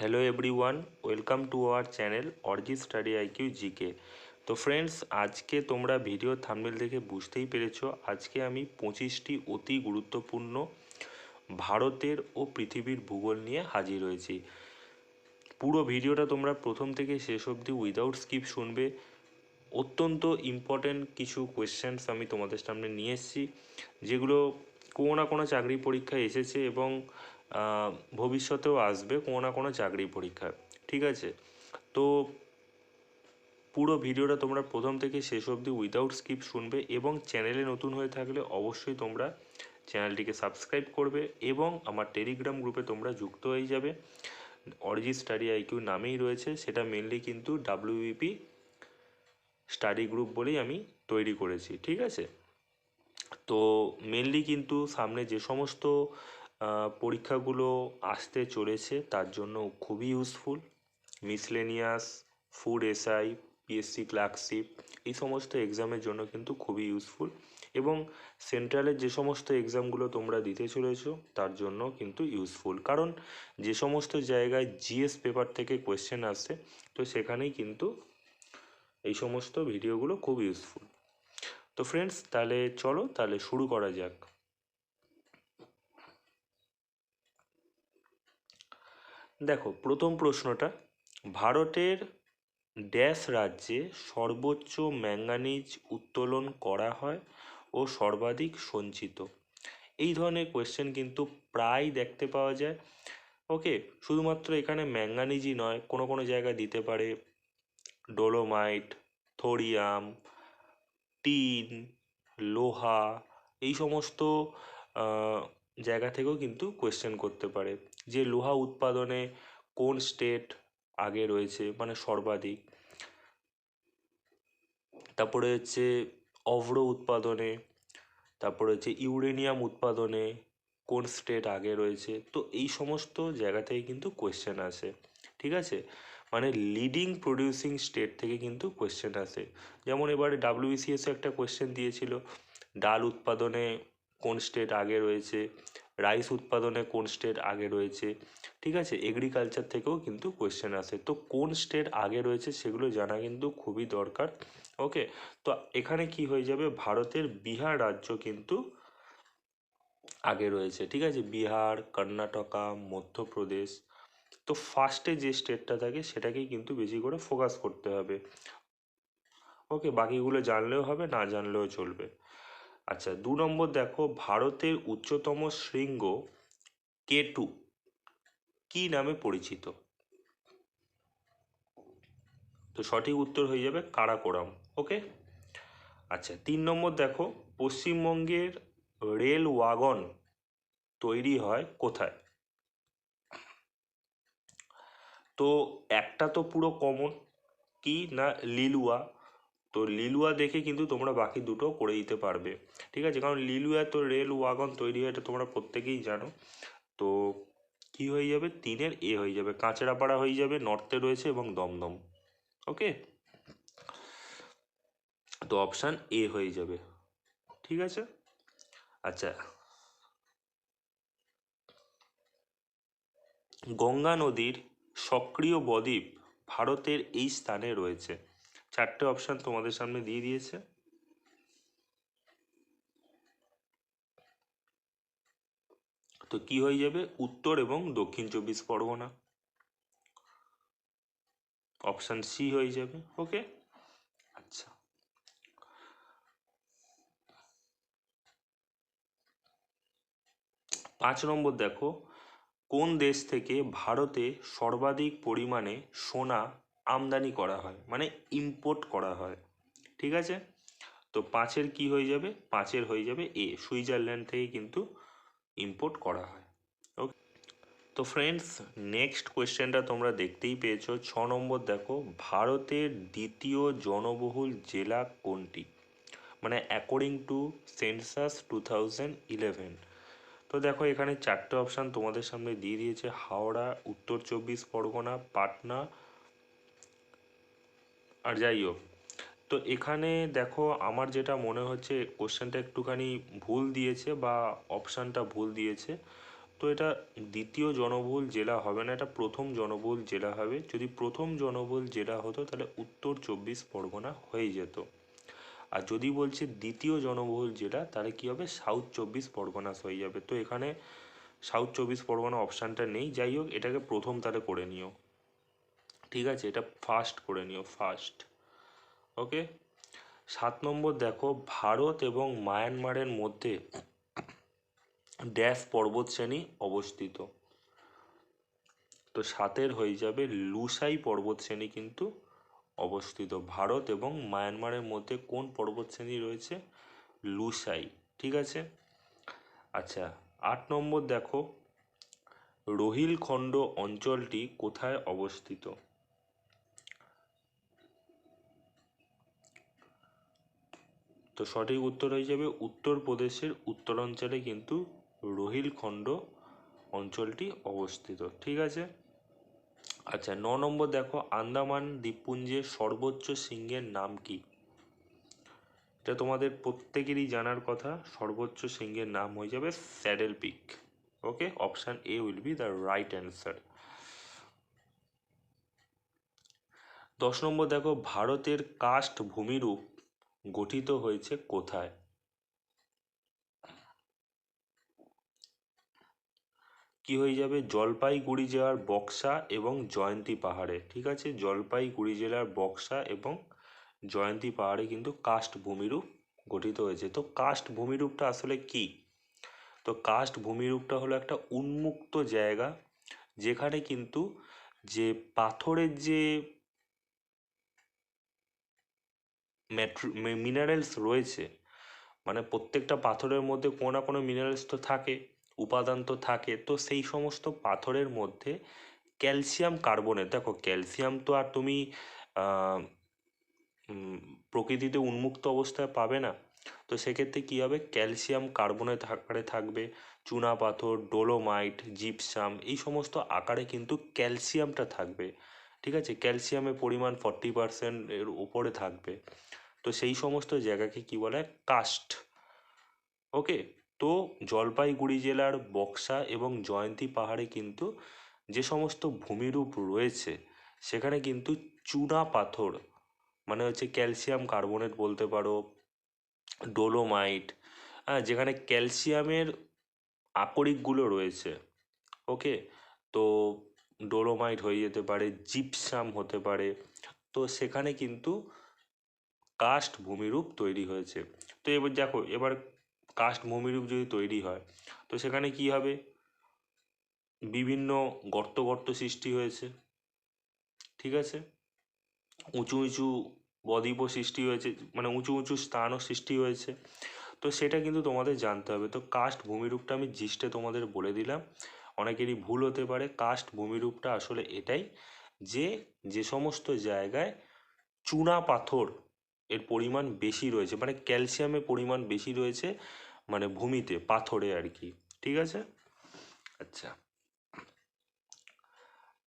Hello everyone welcome to our channel অরজি study IQ GK তো friends আজকে তোমরা video thumbnail দেখে বুঝতেই পেরেছ, আজকে আমি পঁচিশটি অতি গুরুত্বপূর্ণ ভারতের ও পৃথিবীর ভূগোল নিয়ে হাজির হয়েছি। পুরো ভিডিওটা তোমরা প্রথম থেকে শেষ অবধি উইদাউট স্কিপ শুনবে। অত্যন্ত ইম্পর্ট্যান্ট কিছু কোয়েশ্চেন্স আমি তোমাদের সামনে নিয়ে এসেছি, যেগুলো কোনো না কোনো চাকরি পরীক্ষায় এসেছে এবং ভবিষ্যতেও আসবে কোনো না কোনো চাকরি পরীক্ষা ঠিক আছে? তো পুরো ভিডিওটা তোমরা প্রথম থেকে শেষ অবধি উইদাউট স্কিপ শুনবে এবং চ্যানেলে নতুন হয়ে থাকলে অবশ্যই তোমরা চ্যানেলটিকে সাবস্ক্রাইব করবে এবং আমার টেলিগ্রাম গ্রুপে তোমরা যুক্ত হয়ে যাবে। অরিজি স্টাডি আইকিউ নামেই রয়েছে, সেটা মেনলি কিন্তু ডাব্লিউবিপি স্টাডি গ্রুপ বলেই আমি তৈরি করেছি, ঠিক আছে? তো মেনলি কিন্তু সামনে যে সমস্ত পরীক্ষাগুলো আসতে চলেছে, তার জন্য খুবই useful miscellaneous food SI PSC clerkship এই সমস্ত এক্সামের জন্য কিন্তু খুবই ইউজফুল এবং সেন্ট্রালের যে সমস্ত এক্সামগুলো তোমরা দিতে চলেছো, তার জন্য কিন্তু ইউজফুল কারণ যে সমস্ত জায়গায় জিএস পেপার থেকে কোয়েশ্চেন আসে, তো সেখানেই কিন্তু এই সমস্ত ভিডিওগুলো খুব ইউজফুল তো ফ্রেন্ডস তাহলে চলো, তাহলে শুরু করা যাক। দেখো, প্রথম প্রশ্নটা, ভারতের ড্যাশ রাজ্যে সর্বোচ্চ ম্যাঙ্গানিজ উত্তোলন করা হয় ও সর্বাধিক সঞ্চিত? এই ধরনের কোয়েশ্চেন কিন্তু প্রায় দেখতে পাওয়া যায়। ওকে শুধুমাত্র এখানে ম্যাঙ্গানিজই নয়, কোনো কোনো জায়গায় দিতে পারে। ডোলোমাইট, থোরিয়াম, টিন, লোহা, এই সমস্ত জায়গা থেকেও কিন্তু কোয়েশ্চেন করতে পারে। যে লোহা উৎপাদনে কোন স্টেট আগে রয়েছে মানে সর্বাধিক? তারপরে হচ্ছে অভ্র উৎপাদনে, তারপরে হচ্ছে ইউরেনিয়াম উৎপাদনে কোন স্টেট আগে রয়েছে? তো এই সমস্ত জায়গা থেকে কিন্তু কোয়েশ্চেন আসে, ঠিক আছে? মানে লিডিং প্রডিউসিং স্টেট থেকে কিন্তু কোয়েশ্চেন আসে। যেমন এবারে ডাব্লিউবিসিএস একটা কোয়েশ্চেন দিয়েছিল, ডাল উৎপাদনে কোন স্টেট আগে রয়েছে? রাইস উৎপাদনে কোন স্টেট আগে রয়েছে? ঠিক আছে? এগ্রিকালচার থেকেও কিন্তু কোয়েশ্চেন আসে। তো কোন স্টেট আগে রয়েছে সেগুলো জানা কিন্তু খুবই দরকার। ওকে তো এখানে কি হয়ে যাবে? ভারতের বিহার রাজ্য কিন্তু আগে রয়েছে। ঠিক আছে? বিহার, কর্ণাটকা, মধ্যপ্রদেশ। তো ফার্স্টে যে স্টেটটা থাকে সেটাকেই কিন্তু বেশি করে ফোকাস করতে হবে। ওকে বাকিগুলো জানলেও হবে, না জানলেও চলবে। আচ্ছা দু নম্বর দেখো, ভারতের উচ্চতম শৃঙ্গ কে টু? কী নামে পরিচিত? তো সঠিক উত্তর হয়ে যাবে কারাকোরাম, ওকে? আচ্ছা তিন নম্বর দেখো, পশ্চিমবঙ্গের রেল ওয়াগন তৈরি হয় কোথায়? তো একটা তো পুরো কমন কি না লিলুয়া? তো লিলুয়া দেখে কিন্তু তোমরা বাকি দুটো করে দিতে পারবে। ঠিক আছে? কারণ লিলুয়া তো রেল ওয়াগন তৈরি হয়, এটা তোমরা প্রত্যেকেই জানো। তো কি হয়ে যাবে? তিনের এ হয়ে যাবে। কাঁচরাপাড়া হয়ে যাবে, নর্থে রয়েছে এবং দমদম। ওকে? তো অপশান এ হয়ে যাবে। ঠিক আছে? আচ্ছা। গঙ্গা নদীর সক্রিয় বদ্বীপ ভারতের এই স্থানে রয়েছে। চারটে অপশান তোমাদের সামনে দিয়ে দিয়েছে। তো কি হয়ে যাবে? উত্তর এবং দক্ষিণ চব্বিশ পরগনা। অপশান সি হয়ে যাবে ওকে আচ্ছা। পাঁচ নম্বর দেখো, কোন দেশ থেকে ভারতে সর্বাধিক পরিমাণে সোনা আমদানি করা হয় মানে ইম্পোর্ট করা হয়, ঠিক আছে? তো পাঁচের কি হয়ে যাবে? পাঁচের হয়ে যাবে এ সুইজারল্যান্ড থেকে কিন্তু ইম্পোর্ট করা হয় ওকে তো ফ্রেন্ডস নেক্সট কোয়েশ্চেনটা তোমরা দেখতেই পেয়েছ, ছ নম্বর দেখো, ভারতের দ্বিতীয় জনবহুল জেলা কোনটি? মানে according to census two thousand eleven তো দেখো, এখানে চারটে অপশান তোমাদের সামনে দিয়ে দিয়েছে, হাওড়া, উত্তর চব্বিশ পরগনা, পাটনা আর যাই হোক। তো এখানে দেখো আমার যেটা মনে হচ্ছে কোশ্চেনটা একটুখানি ভুল দিয়েছে বা অপশানটা ভুল দিয়েছে। তো এটা দ্বিতীয় জনবহুল জেলা হবে না, এটা প্রথম জনবহুল জেলা হবে। যদি প্রথম জনবহুল জেলা হতো, তাহলে উত্তর চব্বিশ পরগনা হয়ে যেত। আর যদি বলছে দ্বিতীয় জনবহুল জেলা, তাহলে কী হবে? সাউথ চব্বিশ পরগনাস হয়ে যাবে। তো এখানে সাউথ চব্বিশ পরগনা অপশানটা নেই। যাই হোক, এটাকে প্রথম তাহলে করে নিও। ঠিক আছে, এটা ফার্স্ট করে নিও ফার্স্ট ওকে সাত নম্বর দেখো, ভারত এবং মায়ানমারের মধ্যে ড্যাশ পর্বতশ্রেণী অবস্থিত। তো সাতের হয়ে যাবে লুসাই পর্বতশ্রেণী কিন্তু অবস্থিত। ভারত এবং মায়ানমারের মধ্যে কোন পর্বতশ্রেণী রয়েছে? লুসাই, ঠিক আছে? আচ্ছা আট নম্বর দেখো, রোহিলখণ্ড অঞ্চলটি কোথায় অবস্থিত? তো সঠিক উত্তর হয়ে যাবে উত্তরপ্রদেশের উত্তরাঞ্চলে কিন্তু রোহিলখণ্ড অঞ্চলটি অবস্থিত, ঠিক আছে? আচ্ছা ন নম্বর দেখো, আন্দামান দ্বীপপুঞ্জের সর্বোচ্চ সিংহের নাম কি? এটা তোমাদের প্রত্যেকেরই জানার কথা, সর্বোচ্চ সিংহের নাম হয়ে যাবে saddle peak okay? Option A will be the right answer. দশ নম্বর দেখো, ভারতের কাস্ট ভূমিরূপ গঠিত হয়েছে কোথায়? কি হয়ে যাবে? জলপাইগুড়ি জেলার বক্সা এবং জয়ন্তী পাহাড়ে, ঠিক আছে? জলপাইগুড়ি জেলার বক্সা এবং জয়ন্তী পাহাড়ে কিন্তু কাস্ট ভূমিরূপ গঠিত হয়েছে। তো কাস্ট ভূমিরূপটা আসলে কি? তো কাস্ট ভূমিরূপটা হলো একটা উন্মুক্ত জায়গা যেখানে কিন্তু যে পাথরের যে মিনারেলস রয়েছে। মানে প্রত্যেকটা পাথরের মধ্যে কোনো না কোনো মিনারেলস তো থাকে, উপাদান তো থাকে। তো সেই সমস্ত পাথরের মধ্যে ক্যালসিয়াম কার্বনেট দেখো ক্যালসিয়াম তো আর তুমি প্রকৃতিতে উন্মুক্ত অবস্থায় পাবে না। তো সেক্ষেত্রে কী হবে? ক্যালসিয়াম কার্বনেট আকারে থাকবে, চুনা পাথর ডোলোমাইট জিপসাম এই সমস্ত আকারে কিন্তু ক্যালসিয়ামটা থাকবে। ঠিক আছে? ক্যালসিয়ামের পরিমাণ ফর্টি পার্সেন্ট এর উপরে থাকবে। তো সেই সমস্ত জায়গাকে কি বলে? কাস্ট। ওকে? তো জলপাইগুড়ি জেলার বক্সা এবং জয়ন্তী পাহাড়ে কিন্তু যে সমস্ত ভূমিরূপ রয়েছে, সেখানে কিন্তু চুনা পাথর মানে হচ্ছে ক্যালসিয়াম কার্বনেট বলতে পারো, ডোলোমাইট হ্যাঁ যেখানে ক্যালসিয়ামের আকরিকগুলো রয়েছে। ওকে? তো ডোলোমাইট হয়ে যেতে পারে জিপসাম হতে পারে। তো সেখানে কিন্তু কাস্ট ভূমিরূপ তৈরি হয়েছে। তো এবার দেখো, এবার কাস্ট ভূমিরূপ যদি তৈরি হয়, তো সেখানে কি হবে? বিভিন্ন গর্ত গর্ত সৃষ্টি হয়েছে। ঠিক আছে? উঁচু উঁচু বদ্বীপও সৃষ্টি হয়েছে মানে উঁচু উঁচু স্থানও সৃষ্টি হয়েছে। তো সেটা কিন্তু তোমাদের জানতে হবে। তো কাস্ট ভূমিরূপটা আমি জিস্টে তোমাদের বলে দিলাম। অনেকেরই ভুল হতে পারে। কাস্ট ভূমিরূপটা আসলে এটাই যে যে সমস্ত জায়গায় চুনা পাথর এর পরিমাণ বেশি রয়েছে মানে ক্যালসিয়ামের পরিমাণ বেশি রয়েছে মানে ভূমিতে, পাথরে আর কি। ঠিক আছে? আচ্ছা।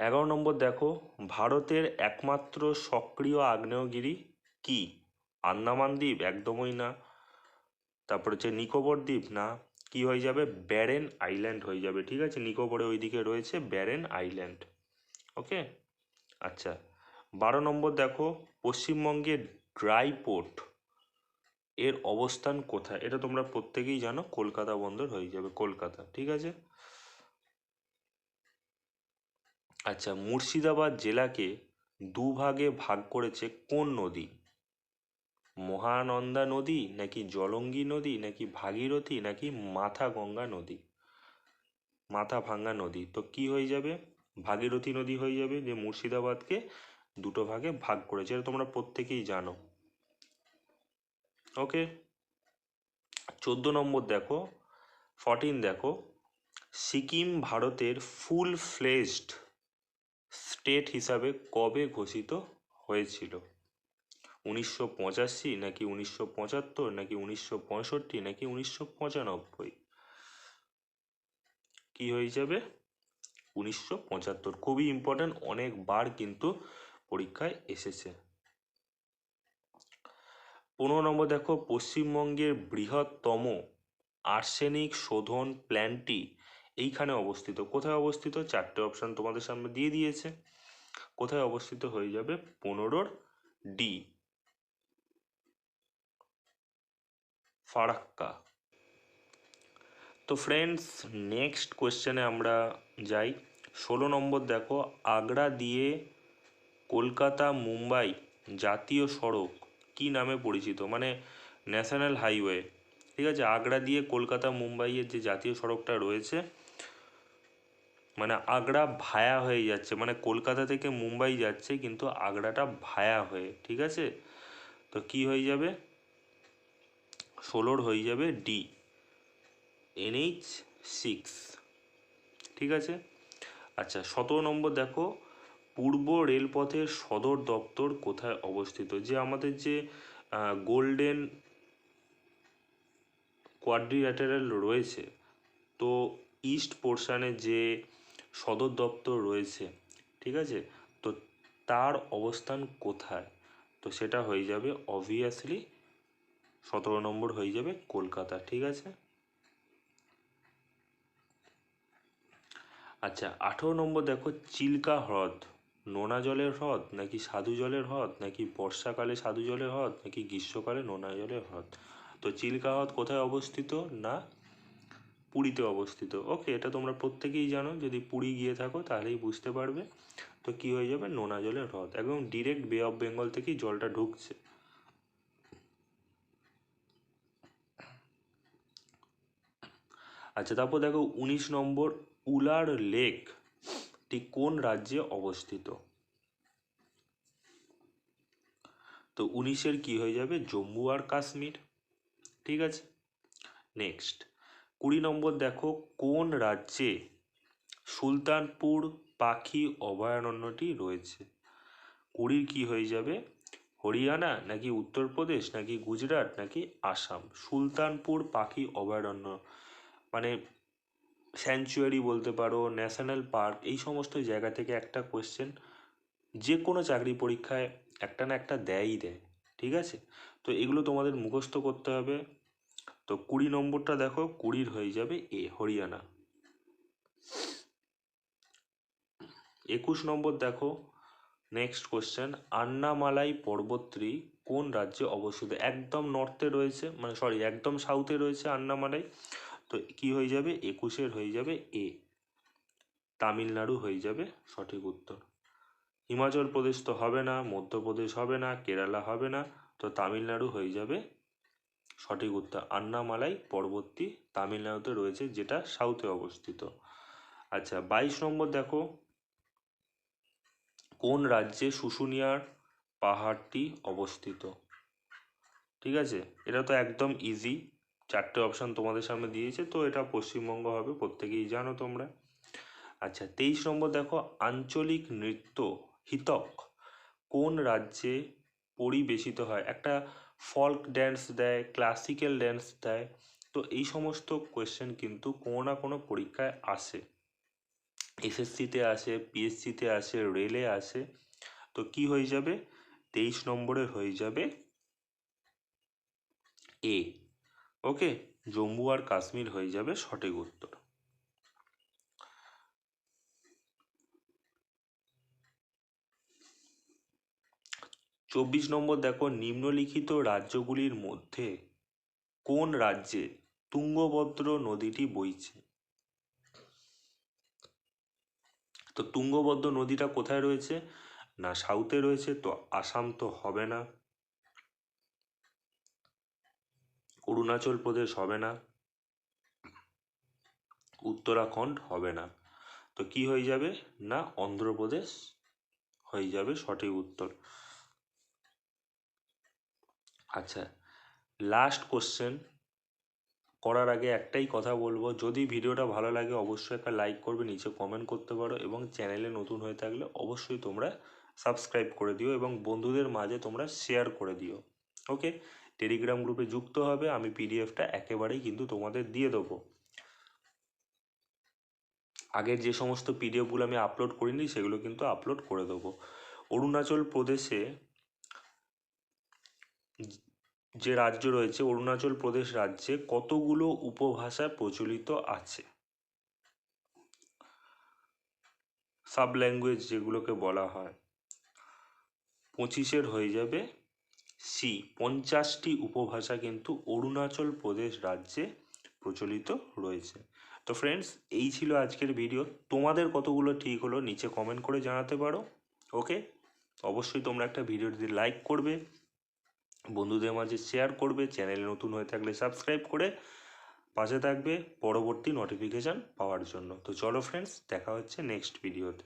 এগারো নম্বর দেখো, ভারতের একমাত্র সক্রিয় আগ্নেয়গিরি কি? আন্দামান দ্বীপ? একদমই না। তারপর হচ্ছে নিকোবর দ্বীপ? না। কি হয়ে যাবে? ব্যারেন আইল্যান্ড হয়ে যাবে, ঠিক আছে? নিকোবরে ওইদিকে রয়েছে ব্যারেন আইল্যান্ড, ওকে? আচ্ছা বারো নম্বর দেখো পশ্চিমবঙ্গের ড্রাই পোর্ট, এর অবস্থান কোথায়? এটা তোমরা প্রত্যেকেই জানো, কলকাতা বন্দর হয়ে যাবে, কলকাতা, ঠিক আছে? আচ্ছা মুর্শিদাবাদ জেলাকে দুভাগে ভাগ করেছে কোন নদী? মহানন্দা নদী নাকি জলঙ্গি নদী নাকি ভাগীরথী নাকি মাথা গঙ্গা নদী? মাথা ভাঙ্গা নদী। তো কি হয়ে যাবে? ভাগীরথী নদী হয়ে যাবে যে মুর্শিদাবাদকে দুটো ভাগে ভাগ করেছে। এটা তোমরা প্রত্যেকেই জানো। ওকে চোদ্দ নম্বর দেখো ফর্টিন দেখো। সিকিম ভারতের ফুল ফ্লেজড স্টেট হিসাবে কবে ঘোষিত হয়েছিল? উনিশশো পঁচাশি নাকি উনিশশো পঁচাত্তর নাকি উনিশশো পঁয়ষট্টি নাকি উনিশশো পঁচানব্বই? কি হয়ে যাবে? উনিশশো পঁচাত্তর। খুবই ইম্পর্ট্যান্ট অনেকবার কিন্তু পরীক্ষায় এসেছে। পনেরো নম্বর দেখো, পশ্চিমবঙ্গের বৃহত্তম আর্সেনিক শোধন প্ল্যান্টটি এইখানে অবস্থিত। কোথায় অবস্থিত? চারটে অপশান তোমাদের সামনে দিয়ে দিয়েছে। কোথায় অবস্থিত হয়ে যাবে? পনেরোর ডি ফারাক্কা। তো ফ্রেন্ডস নেক্সট কোয়েশ্চেনে আমরা যাই। ষোলো নম্বর দেখো, আগ্রা দিয়ে কলকাতা, মুম্বাই জাতীয় সড়ক কি নামে পরিচিত? মানে ন্যাশনাল হাইওয়ে ঠিক আছে, আগ্রা দিয়ে কলকাতা মুম্বাইয়ের যে জাতীয় সড়কটা রয়েছে মানে আগ্রা ভায়া হয়ে যাচ্ছে। মানে কলকাতা থেকে মুম্বাই যাচ্ছে, কিন্তু আগ্রাটা ভায়া হয়ে, ঠিক আছে? তো কি হয়ে যাবে? ষোলোর হয়ে যাবে ডি এনএইচ সিক্স ঠিক আছে? আচ্ছা সতেরো নম্বর দেখো, পূর্ব রেলপথের সদর দপ্তর কোথায় অবস্থিত? যে আমাদের যে গোল্ডেন কোয়াড্রিল্যাটারাল রয়েছে, তো ইস্ট পোর্শানে যে সদর দপ্তর রয়েছে, ঠিক আছে? তো তার অবস্থান কোথায়? তো সেটা হয়ে যাবে অবভিয়াসলি সতেরো নম্বর হয়ে যাবে কলকাতা, ঠিক আছে? আচ্ছা আঠেরো নম্বর দেখো, চিল্কা হ্রদ। নোনা জলের হ্রদ নাকি সাধু জলের হ্রদ নাকি বর্ষাকালে সাধু জলের হ্রদ নাকি গ্রীষ্মকালে নোনা জলের হ্রদ? তো চিল্কা হ্রদ কোথায় অবস্থিত? না, পুরীতে অবস্থিত। ওকে, এটা তোমরা প্রত্যেকেই জানো, যদি পুরী গিয়ে থাকো তাহলেই বুঝতে পারবে। তো কি হয়ে যাবে? নোনা জলের হ্রদ। একদম ডিরেক্ট বে অফ বেঙ্গল থেকেই জলটা ঢুকছে। আচ্ছা তারপর দেখো উনিশ নম্বর, উলার লেক টি কোন রাজ্যে অবস্থিত? তো উনিশের কি হয়ে যাবে? জম্মু আর কাশ্মীর, ঠিক আছে? নেক্সট কুড়ি নম্বর দেখো, কোন রাজ্যে সুলতানপুর পাখি অভয়ারণ্যটি রয়েছে? কুড়ির কি হয়ে যাবে? হরিয়ানা, নাকি উত্তরপ্রদেশ, নাকি গুজরাট, নাকি আসাম? সুলতানপুর পাখি অভয়ারণ্য মানে স্যাংচুয়ারি বলতে পারো ন্যাশনাল পার্ক এই সমস্ত জায়গা থেকে একটা কোয়েশ্চেন যে কোনো চাকরি পরীক্ষায় একটা না একটা দেয়ই দেয়, ঠিক আছে? তো এগুলো তোমাদের মুখস্থ করতে হবে। তো কুড়ি নম্বরটা দেখো, কুড়ির হয়ে যাবে এ, হরিয়ানা। একুশ নম্বর দেখো নেক্সট কোশ্চেন আন্নামালাই পর্বতটি কোন রাজ্যে অবস্থিত? একদম নর্থে রয়েছে মানে সরি একদম সাউথে রয়েছে আন্নামালাই। তো কি হয়ে যাবে? একুশের হয়ে যাবে এ। তামিলনাড়ু হয়ে যাবে সঠিক উত্তর। হিমাচল প্রদেশ তো হবে না, মধ্যপ্রদেশ হবে না, কেরালা হবে না, তো তামিলনাড়ু হয়ে যাবে সঠিক উত্তর। আন্নামালাই পরবর্তী তামিলনাড়ুতে রয়েছে, যেটা সাউথে অবস্থিত। আচ্ছা বাইশ নম্বর দেখো। কোন রাজ্যে শুশুনিয়ার পাহাড়টি অবস্থিত? ঠিক আছে? এটা তো একদম ইজি চারটে অপশান তোমাদের সামনে দিয়েছে, তো এটা পশ্চিমবঙ্গ হবে, প্রত্যেকেই জানো তোমরা। আচ্ছা তেইশ নম্বর দেখো, আঞ্চলিক নৃত্য, হিতক, কোন রাজ্যে পরিবেশিত হয়? একটা ফল্ক ড্যান্স দেয় ক্লাসিক্যাল ড্যান্স দেয়, তো এই সমস্ত কোয়েশ্চেন কিন্তু কোনো না কোনো পরীক্ষায় আসে। এসএসসিতে আসে পিএসসিতে আসে রেলে আসে, তো কি হয়ে যাবে? তেইশ নম্বরের হয়ে যাবে এ ওকে, জম্মু আর কাশ্মীর হয়ে যাবে সঠিক উত্তর। চব্বিশ নম্বর দেখো, নিম্নলিখিত রাজ্যগুলির মধ্যে কোন রাজ্যে তুঙ্গভদ্র নদীটি বইছে? তো তুঙ্গভদ্র নদীটা কোথায় রয়েছে? না সাউথে রয়েছে, তো আসাম তো হবে না। অরুণাচল প্রদেশ হবে না। উত্তরাখণ্ড হবে না। তো কি হয়ে যাবে? না, অন্ধ্রপ্রদেশ হয়ে যাবে সঠিক উত্তর। আচ্ছা লাস্ট কোশ্চেন করার আগে একটাই কথা বলব। যদি ভিডিওটা ভালো লাগে, অবশ্যই একটা লাইক করবে, নিচে কমেন্ট করতে পারো এবং চ্যানেলে নতুন হয়ে থাকলে অবশ্যই তোমরা সাবস্ক্রাইব করে দিও এবং বন্ধুদের মাঝে তোমরা শেয়ার করে দিও। ওকে টেলিগ্রাম গ্রুপে যুক্ত হবে, আমি পিডিএফটা একেবারেই কিন্তু তোমাদের দিয়ে দেবো। আগের যে সমস্ত পিডিএফগুলো আমি আপলোড করিনি, সেগুলো কিন্তু আপলোড করে দেবো। অরুণাচল প্রদেশে যে রাজ্য রয়েছে, অরুণাচল প্রদেশ রাজ্যে কতগুলো উপভাষা প্রচলিত আছে? সাব ল্যাঙ্গুয়েজ যেগুলোকে বলা হয়, পঁচিশের হয়ে যাবে সি, পঞ্চাশটি উপভাষা কিন্তু অরুণাচল প্রদেশ রাজ্যে প্রচলিত রয়েছে। তো ফ্রেন্ডস এই ছিল আজকের ভিডিও তোমাদের কতগুলো ঠিক হলো নিচে কমেন্ট করে জানাতে পারো ওকে অবশ্যই তোমরা একটা ভিডিওটি লাইক করবে, বন্ধুদের মাঝে শেয়ার করবে চ্যানেলে নতুন হয়ে থাকলে সাবস্ক্রাইব করে পাশে থাকবে পরবর্তী নোটিফিকেশান পাওয়ার জন্য। তো চলো ফ্রেন্ডস দেখা হচ্ছে নেক্সট ভিডিওতে